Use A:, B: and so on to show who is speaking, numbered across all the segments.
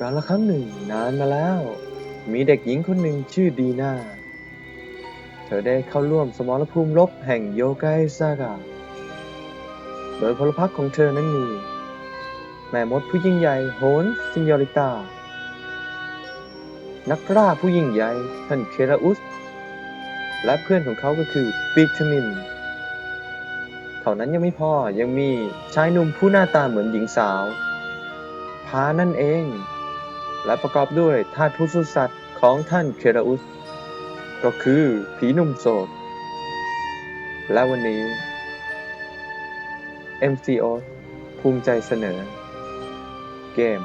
A: กาลครั้งหนึ่งนานมาแล้ว มีเด็กหญิงคนหนึ่งชื่อดีนาเธอได้เข้าร่วมสมรภูมิรบแห่งโยไกซากะโดยพลพรรคของเธอนั้นมี แม่มดผู้ยิ่งใหญ่โหนซินยอริตา นักล่าผู้ยิ่งใหญ่ท่านเคราอุส และเพื่อนของเขาก็คือปิทมิน เท่านั้นยังไม่พอยังมีชายหนุ่มผู้หน้าตาเหมือนหญิงสาว พานั่นเอง และประกอบด้วยทาสผู้ซื่อสัตย์ของท่านเคราอุส ก็คือผีหนุ่มโสด และวันนี้ MCO ภูมิใจเสนอ เกม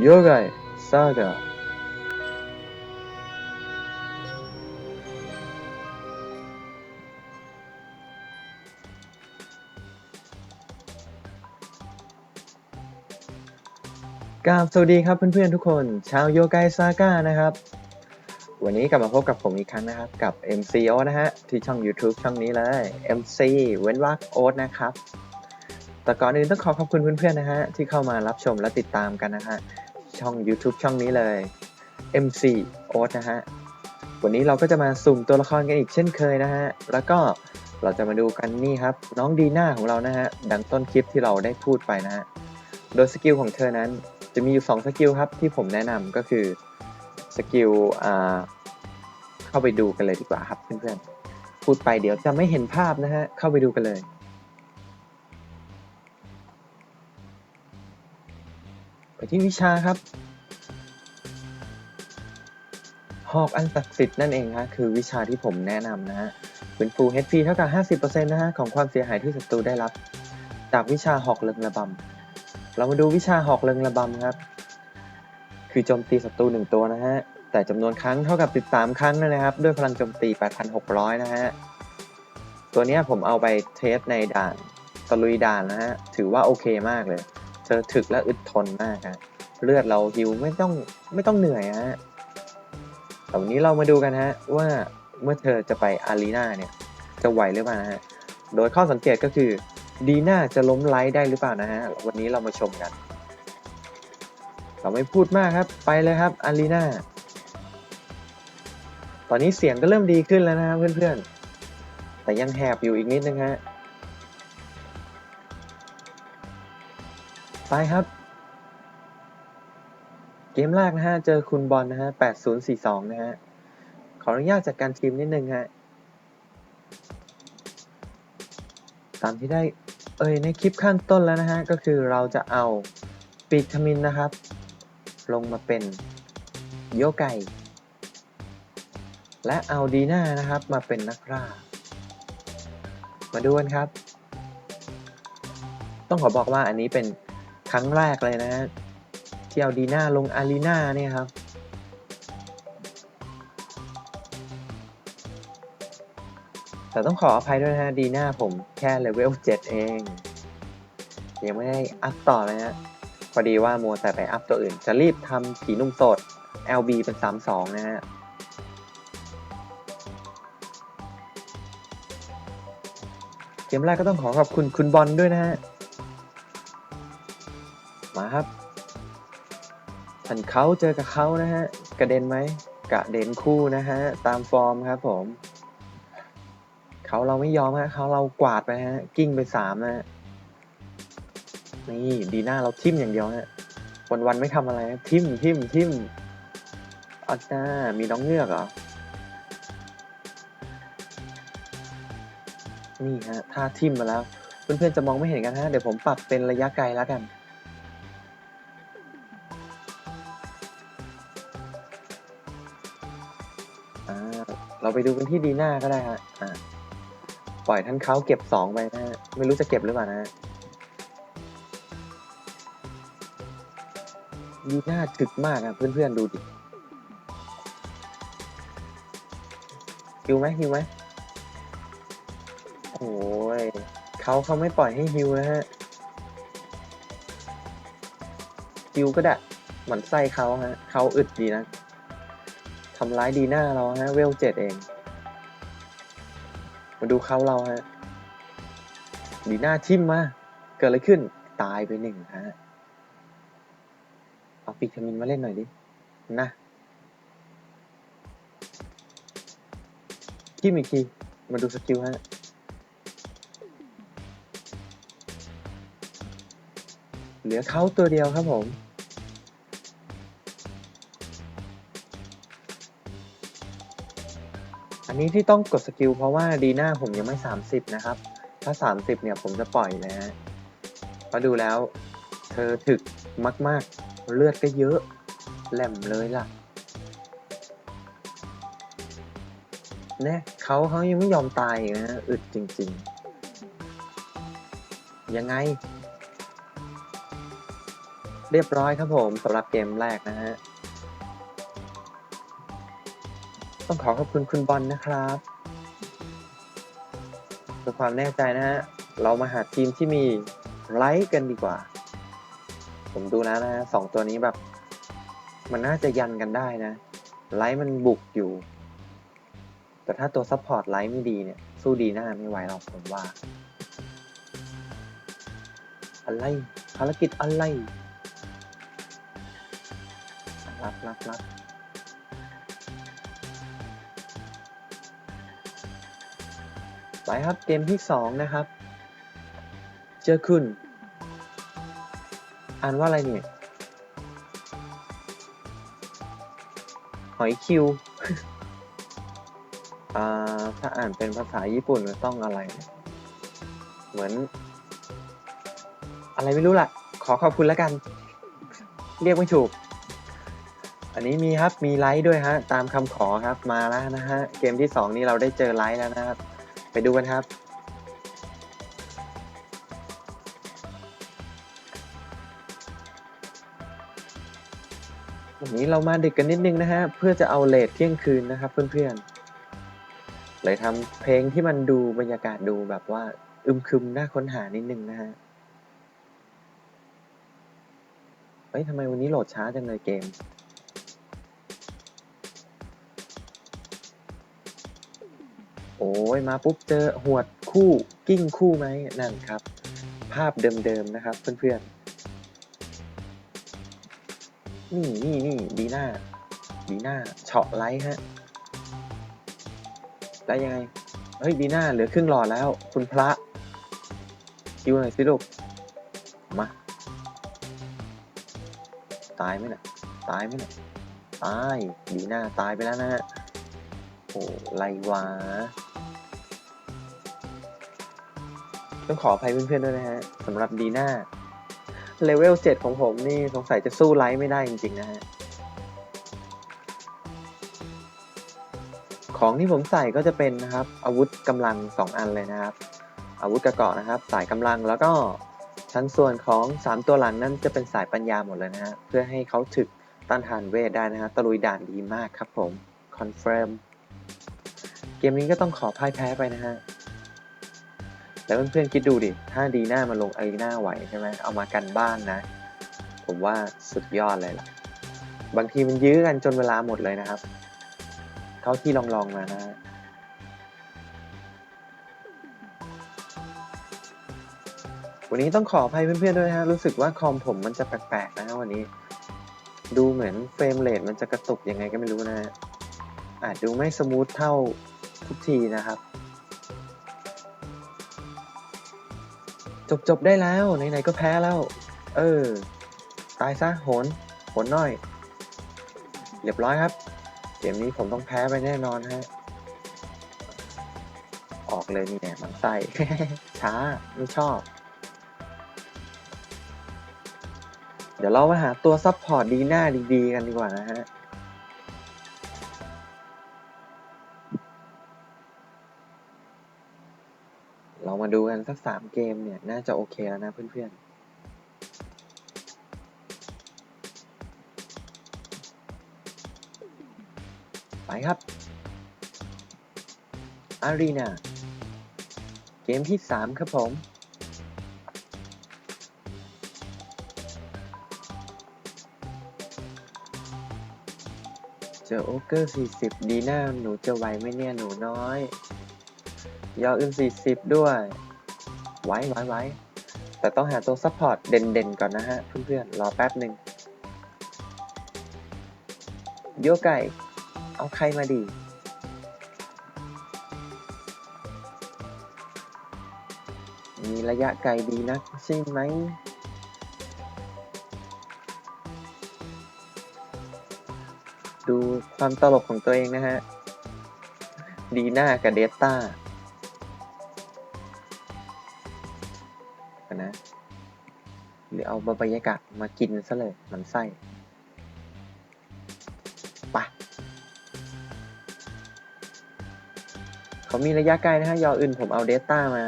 A: โยไกซากา กราบสวัสดีครับเพื่อนๆทุกคน ชาวโยไกซาก้านะครับ วันนี้กลับมาพบกับผมอีกครั้งนะครับ กับ MCO นะฮะ ที่ช่อง YouTube ช่องนี้เลย MC เว้นวรรคโอ๊ตนะครับ แต่ก่อนอื่นต้องขอขอบคุณเพื่อนๆนะฮะ ที่เข้ามารับชมและติดตามกันนะฮะ ช่อง YouTube ช่องนี้เลย MC โอ๊ตนะฮะ วันนี้เราก็จะมาสุ่มตัวละครกันอีกเช่นเคยนะฮะ แล้วก็เราจะมาดูกันนี่ครับ น้องดีน่าของเรานะฮะ ดังต้นคลิปที่เราได้พูดไปนะฮะ โดยสกิลของเธอนั้น จะมีอยู่2สกิลครับที่ผมแนะนำก็คือสกิลเข้าไปดูกันเลยดีกว่าครับเพื่อนๆพูดไปเดี๋ยวจะไม่เห็นภาพนะฮะเข้าไปดูกันเลยไปที่วิชาครับหอกอันศักดิ์สิทธิ์นั่นเองฮะคือวิชาที่ผมแนะนำนะฮะเป็นฟู HP เท่ากับ 50%นะฮะของความเสียหายที่ศัตรูได้รับ จากวิชาหอกเริงระบำ เรามาดูวิชาหอกเริงระบำครับ คือโจมตีศัตรูหนึ่งตัวนะฮะ แต่จำนวนครั้งเท่ากับ 13 ครั้งนะครับ ด้วยพลังโจมตี 8,600 นะฮะ ตัวนี้ผมเอาไปเทสในด่านตะลุยด่านนะฮะ ถือว่าโอเคมากเลยเธอถึกและอึดทนมากฮะ เลือดเราฮิวไม่ต้องไม่ต้องเหนื่อยฮะแต่วันนี้เรามาดูกันฮะว่าเมื่อเธอจะไปอารีนาเนี่ยจะไหวหรือเปล่านะฮะ โดยข้อสังเกตก็คือ ดีน่าจะล้มไลท์ได้หรือเปล่านะฮะ วันนี้เรามาชมกัน เราไม่พูดมากครับ ไปเลยครับอารีนาตอนนี้เสียงก็เริ่มดีขึ้นแล้วนะครับเพื่อนๆ แต่ยังแหบอยู่อีกนิดนึงฮะ ไปครับ เกมแรกนะฮะ เจอคุณบอลนะฮะ 8042 นะฮะ ขออนุญาตจัดการทีมนิดนึงฮะตามที่ได้ เอ่ยในคลิปข้างต้นแล้วนะฮะ ก็คือเราจะเอาปีทมินนะครับ ลงมาเป็นโยไก่และเอาดีน่านะครับมาเป็นนักล่ามาดูกันครับ ต้องขอบอกว่าอันนี้เป็นครั้งแรกเลยนะฮะที่เอาดีน่าลงอารีนาเนี่ยครับ แต่ต้องขออภัยด้วยนะฮะ ดีหน่าผมแค่เลเวล7เอง ยังไม่ได้อัพต่อเลยฮะ พอดีว่ามัวแต่ไปอัพตัวอื่น จะรีบทำผีนุ่มสด LB เป็น 32 นะฮะเกมแรกก็ต้องขอขอบคุณคุณบอลด้วยนะฮะ มาครับทันเขาเจอกับเขานะฮะ กระเด็นไหมกระเด็นคู่นะฮะ ตามฟอร์มครับผม เขาเราไม่ยอมฮะเขาเรากวาดไปฮะกิ้งไปสามนะฮะนี่ดีหน้าเราทิมอย่างเดียวฮะวันวันไม่ทำอะไรทิมทิมทิมอัจจ้ามีน้องเงือกเหรอนี่ฮะท่าทิมมาแล้ว เพื่อนๆจะมองไม่เห็นกันฮะเดี๋ยวผมปรับเป็นระยะไกลแล้วกันเราไปดูกันที่ดีหน้าก็ได้ฮะอ่า ปล่อยท่านเขาเก็บสองไปนะฮะไม่รู้จะเก็บหรือเปล่านะดีหน้าถึกมากอะเพื่อนๆดูดิฮิวไหมฮิวไหมโอ้ยเขาเขาไม่ปล่อยให้ฮิวนะฮะฮิวก็ได้หมันไส้เขาฮะเขาอึดดีนะทำร้ายดีหน้าเราฮะเวลเจ็ดเอง มาดูเขาเราฮะดีหน้าทิมมา เกิดอะไรขึ้น ตายไปหนึ่งฮะ เอาปีกทมินมาเล่นหน่อยดิ นะจิ้มอีกที มาดูสกิลฮะ เหลือเขาตัวเดียวครับผม นนี้ที่ต้องกดสกิลเพราะว่าดีหน้าผมยังไม่ 30 นะครับ ถ้า 30 เนี่ยผมจะปล่อยเลยฮะพราดูแล้ว เธอถึกมาก ๆ เลือดก็เยอะแหลมเลยล่ะเนี่ยเขาเขายังไม่ยอมตายนะอึดจริง ๆ ยังไง เรียบร้อยครับผมสำหรับเกมแรกนะฮะ ต้องขอขอบคุณคุณบอลนะครับเพื่อความแน่ใจนะฮะ เรามาหาทีมที่มีไลท์กันดีกว่า ผมดูแล้วนะฮะสองตัวนี้แบบ มันน่าจะยันกันได้นะ ไลท์มันบุกอยู่ แต่ถ้าตัวซัพพอร์ตไลท์ไม่ดีเนี่ย สู้ดีหน้าไม่ไหวหรอกผมว่า อะไร ภารกิจอะไร รับรับรับ ไปครับเกมที่สองนะครับ เจอคุณ อ่านว่าอะไรเนี่ย หอยคิวอ่าถ้าอ่านเป็นภาษาญี่ปุ่นต้องอะไรเนี่ยเหมือน อะไรไม่รู้ล่ะ ขอขอบคุณแล้วกัน เรียกไม่ถูก อันนี้มีครับ มีไลท์ด้วยฮะ ตามคำขอครับ มาแล้วนะฮะ เกมที่สองนี้เราได้เจอไลท์แล้วนะครับ ไปดูกันครับ วันนี้เรามาดึกกันนิดนึงนะฮะ เพื่อจะเอาเลทเที่ยงคืนนะครับเพื่อนๆ เลยทำเพลงที่มันดูบรรยากาศดูแบบว่าอึมครึมน่าค้นหานิดนึงนะฮะ เฮ้ยทำไมวันนี้โหลดช้าจังเลยเกม โอ้ยมาปุ๊บเจอหวดคู่กิ้งคู่ไหมนั่นครับ ภาพเดิมๆนะครับเพื่อนๆ นี่นี่นี่ดีหน้าดีหน้าเฉาะไลท์ฮะแล้วยังไง เฮ้ยดีหน้าเหลือครึ่งหลอดแล้ว คุณพระคิวหน่อยสิลูก มา ตายไหมน่ะ ตายไหมน่ะ ตาย ดีหน้าตายไปแล้วนะฮะโอ้ไรวะ ต้องขออภัยเพื่อนๆด้วยนะฮะสำหรับดีหน้าเลเวล7ของผมนี่สงสัยจะสู้ไลท์ไม่ได้จริงๆนะฮะ ของที่ผมใส่ก็จะเป็นนะครับ อาวุธกำลัง 2 อันเลยนะครับ อาวุธกระเกาะนะครับ สายกำลังแล้วก็ชั้นส่วนของ 3 ตัวหลังนั่นจะเป็นสายปัญญาหมดเลยนะฮะ เพื่อให้เขาถึกต้านทานเวทได้นะฮะตะลุยด่านดีมากครับผม คอนเฟิร์ม เกมนี้ก็ต้องขอพ่ายแพ้ไปนะฮะ แล้วเพื่อนๆคิดดูดิ ถ้าดีหน้ามาลงไอหน้าไหวใช่ไหมเอามากันบ้านนะ ผมว่าสุดยอดเลยล่ะ บางทีมันยื้อกันจนเวลาหมดเลยนะครับ เท่าที่ลองลองๆมานะวันนี้ต้องขออภัยเพื่อนๆด้วยนะฮะรู้สึกว่าคอมผมมันจะแปลกๆนะวันนี้ ดูเหมือนเฟรมเรทมันจะกระตุกยังไงก็ไม่รู้นะอาจดูไม่สมูทเท่าทุกทีนะครับ จบจบได้แล้วไหนๆก็แพ้แล้ว เออ ตายซะโหนโหนหน่อย เรียบร้อยครับ เกมนี้ผมต้องแพ้ไปแน่นอนฮะ ออกเลยเนี่แหละมันไส้ช้าไม่ชอบ เดี๋ยวเรามาหาตัวซับพอร์ตดีหน้าดีๆกันดีกว่านะฮะ เรามาดูกันสักสามเกมเนี่ย น่าจะโอเคแล้วนะเพื่อนๆไปครับ อารีนา เกมที่สามครับผม เจอโอเกอร์สี่สิบดีหน้าหนูจะไหวไหมเนี่ย หนูน้อย ยออื่นสี่สิบด้วย ไว้ไว้ไว้แต่ต้องหาตัวซัพพอร์ตเด่นๆ ก่อนนะฮะ เพื่อนๆ รอแป๊บหนึ่งโยไก่ เอาใครมาดี มีระยะไกลดีนักใช่ไหมดูความตลกของตัวเองนะฮะ ดีหน้ากับเดต้า หรือเอาบรรยากาศมากินซะเลยมันไส้ไปะเขามีระยะไกลนะฮะ ยออื่นผมเอาเดต้ามา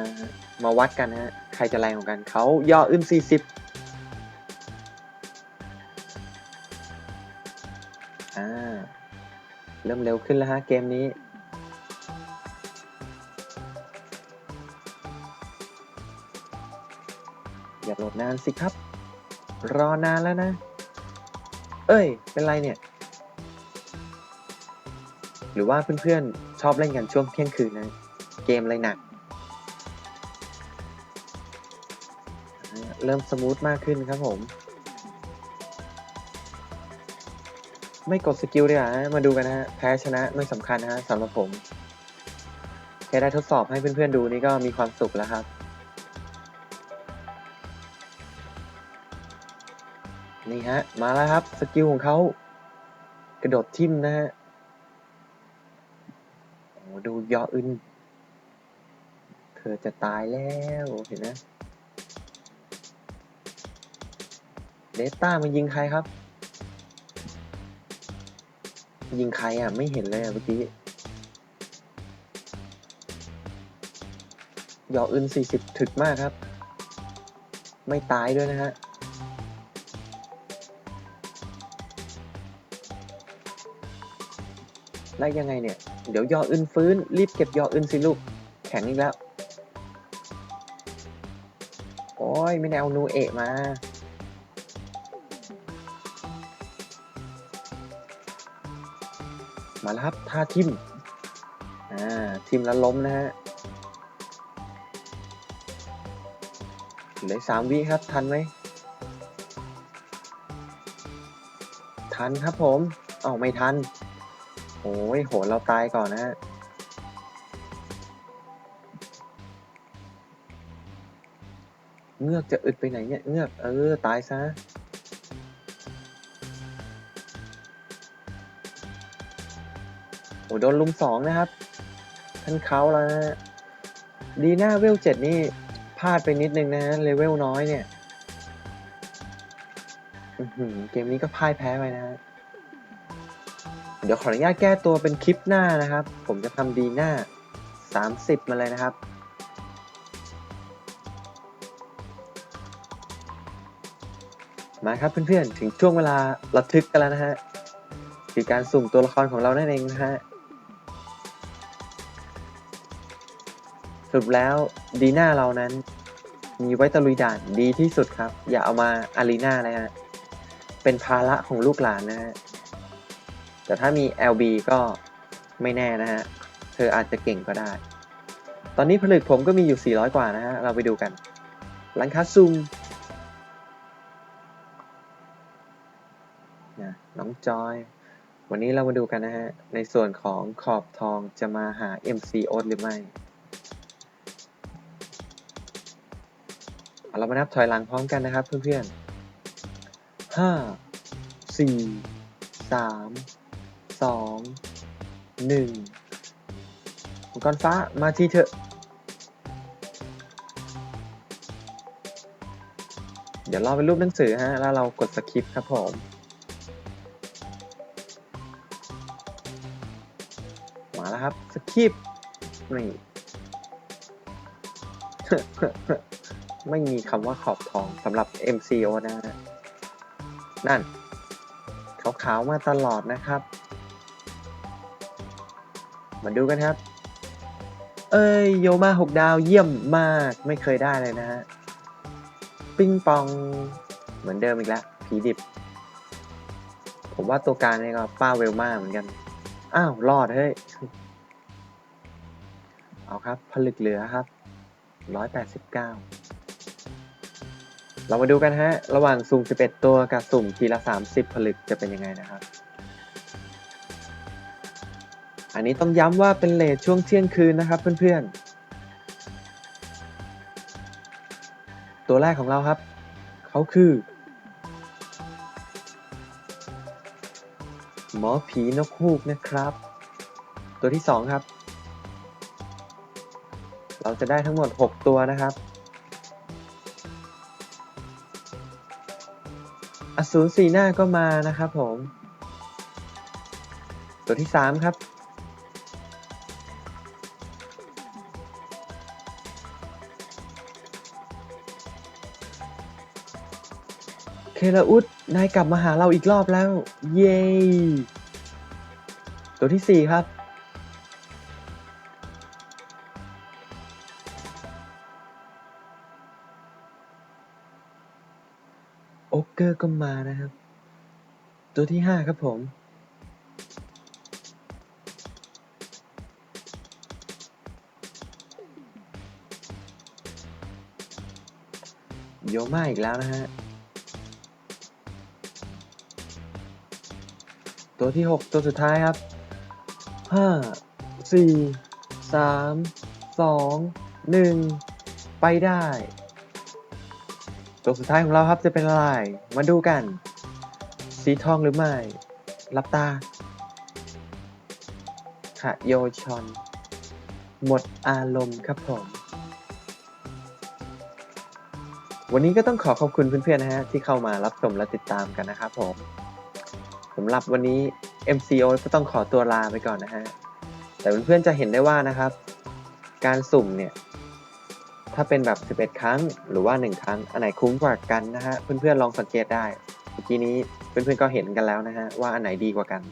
A: มาวัดกันนะฮะ ใครจะแรงกว่ากันเขายออื่น 40 อ่า เริ่มเร็วขึ้นแล้วฮะ เกมนี้อย่าโหลดนานสิครับ รอนานแล้วนะ เอ้ย เป็นไรเนี่ย หรือว่าเพื่อนๆ ชอบเล่นกันช่วงเที่ยงคืนนะ เกมอะไรหนัก เริ่มสมูทมากขึ้นครับผม ไม่กดสกิลดีกว่ามาดูกันนะฮะ แพ้ชนะไม่สำคัญนะฮะสำหรับผม แค่ได้ทดสอบให้เพื่อนๆดูนี่ก็มีความสุขแล้วครับ ฮะ มาแล้วครับ สกิลของเขากระโดดทิ่มนะฮะโอ้ดูยออึนเธอจะตายแล้วเห็นนะเดต้ามายิงใครครับ ยิงใครอะ ไม่เห็นเลยอะเมื่อกี้ยออึนสี่สิบถึกมากครับ ไม่ตายด้วยนะฮะ แล้วยังไงเนี่ย เดี๋ยวยออึนฟื้น รีบเก็บยออึนสิลูก แข็งอีกแล้ว โอ้ยไม่ได้เอานูเอะมามาแล้วครับท่าทิม อ่า ทิมแล้วล้มนะฮะ เหลือสามวิครับ ทันไหม ทันครับผม เอาไม่ทัน โอ้ยโหเราตายก่อนนะฮะเงือกจะอึดไปไหนเนี่ยเงือกเออ ตายซะโอ้โดนลุมสองนะครับ ท่านเขาแล้วนะฮะดีหน้าเวลเจ็ดนี่พลาดไปนิดนึงนะฮะเลเวลน้อยเนี่ยเกมนี้ก็พ่ายแพ้ไปนะฮะ เดี๋ยวขออนุญาตแก้ตัวเป็นคลิปหน้านะครับ ผมจะทำดีหน้า 30 มาเลยนะครับ มาครับเพื่อนๆ ถึงช่วงเวลาระทึกกันแล้วนะฮะคือการสุ่มตัวละครของเรานั่นเองนะฮะสรุปแล้วดีหน้าเรานั้น มีไว้ตะลุยด่านดีที่สุดครับ อย่าเอามาอารีนาเลยฮะเป็นภาระของลูกหลานนะฮะ แต่ถ้ามี LB ก็ไม่แน่นะฮะ เธออาจจะเก่งก็ได้ ตอนนี้ผลึกผมก็มีอยู่ 400 กว่านะฮะ เราไปดูกันร้านค้าซุงนะน้องจอย วันนี้เรามาดูกันนะฮะ ในส่วนของขอบทองจะมาหา MC โอ๊ตหรือไม่ เรามานับถอยหลังพร้อมกันนะครับเพื่อนๆห้าสี่ สองหนึ่งมังกรฟ้ามาทีเถอะ เดี๋ยวเรอเป็นรูปหนังสือฮะ แล้วเรากดสคริปต์ครับผมมาแล้วครับสคริปต์นี่ไม่มีคำว่าขอบทองสำหรับ MCO นะ นั่นขาวๆมาตลอดนะครับ มาดูกันครับ เอ้ยโยมาหกดาวเยี่ยมมากไม่เคยได้เลยนะฮะ ปิ้งปองเหมือนเดิมอีกแล้วผีดิบ ผมว่าตัวการนี่ก็ป้าเวลมาเหมือนกัน อ้าวรอดเฮ้ย เอาครับผลึกเหลือครับร้อยแปดสิบเก้าเรามาดูกันฮะ ระหว่างสุ่ม11 ตัวกับสุ่มทีละ 30 ผลึกจะเป็นยังไงนะครับ อันนี้ต้องย้ำว่าเป็นเลทช่วงเที่ยงคืนนะครับเพื่อนๆ ตัวแรกของเราครับ เขาคือ หมอผีนกฮูกนะครับ ตัวที่สองครับ เราจะได้ทั้งหมด 6 ตัวนะครับ อสูรสีหน้าก็มานะครับผม ตัวที่ 3 ครับ เคลาอุดนายกลับมาหาเราอีกรอบแล้ว เย้ตัวที่4ครับ โอเกอร์ก็มานะครับ ตัวที่5ครับผมโยมาอีกแล้วนะฮะ ตัวที่ 6 ตัวสุดท้ายครับ 5 4 3 2 1 ไปได้ ตัวสุดท้ายของเราครับจะเป็นอะไร มาดูกัน สีทองหรือไม่รับตาขะโยชอน หมดอารมณ์ครับผม วันนี้ก็ต้องขอขอบคุณเพื่อนๆนะฮะที่เข้ามารับชมและติดตามกันนะครับผม สำหรับวันนี้ MCO ก็ต้องขอตัวลาไปก่อนนะฮะ แต่เพื่อนๆจะเห็นได้ว่านะครับ การสุ่มเนี่ย ถ้าเป็นแบบ 11 ครั้ง หรือว่า 1 ครั้ง อันไหนคุ้มกว่ากันนะฮะ เพื่อนๆลองสังเกตได้ เมื่อกี้นี้เพื่อนๆก็เห็นกันแล้วนะฮะว่าอันไหนดีกว่ากัน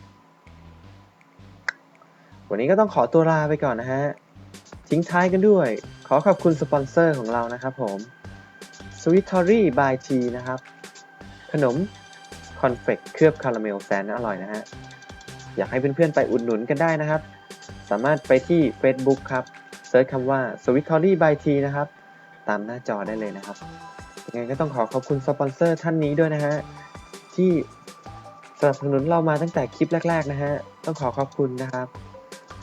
A: วันนี้ก็ต้องขอตัวลาไปก่อนนะฮะ ทิ้งท้ายกันด้วย ขอขอบคุณสปอนเซอร์ของเรานะครับผม Sweet Tory by T นะครับ ขนม คอนเฟกเคลือบคาราเมลแสนอร่อยนะฮะ อยากให้เพื่อนๆไปอุดหนุนกันได้นะครับ สามารถไปที่ Facebook ครับเซิร์ชคำว่า Sweet Tory by T นะครับ ตามหน้าจอได้เลยนะครับยังไงก็ต้องขอขอบคุณสปอนเซอร์ท่านนี้ด้วยนะฮะ ที่สนับสนุนเรามาตั้งแต่คลิปแรก ๆ นะฮะ ต้องขอขอบคุณนะครับ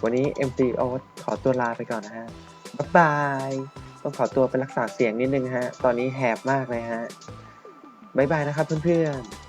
A: วันนี้ MC o ขอตัวลาไปก่อนนะฮะ บ๊ายบาย ต้องขอตัวไปรักษาเสียงนิดนึงฮะ ตอนนี้แหบมากเลยฮะ บ๊ายบายนะครับเพื่อนๆ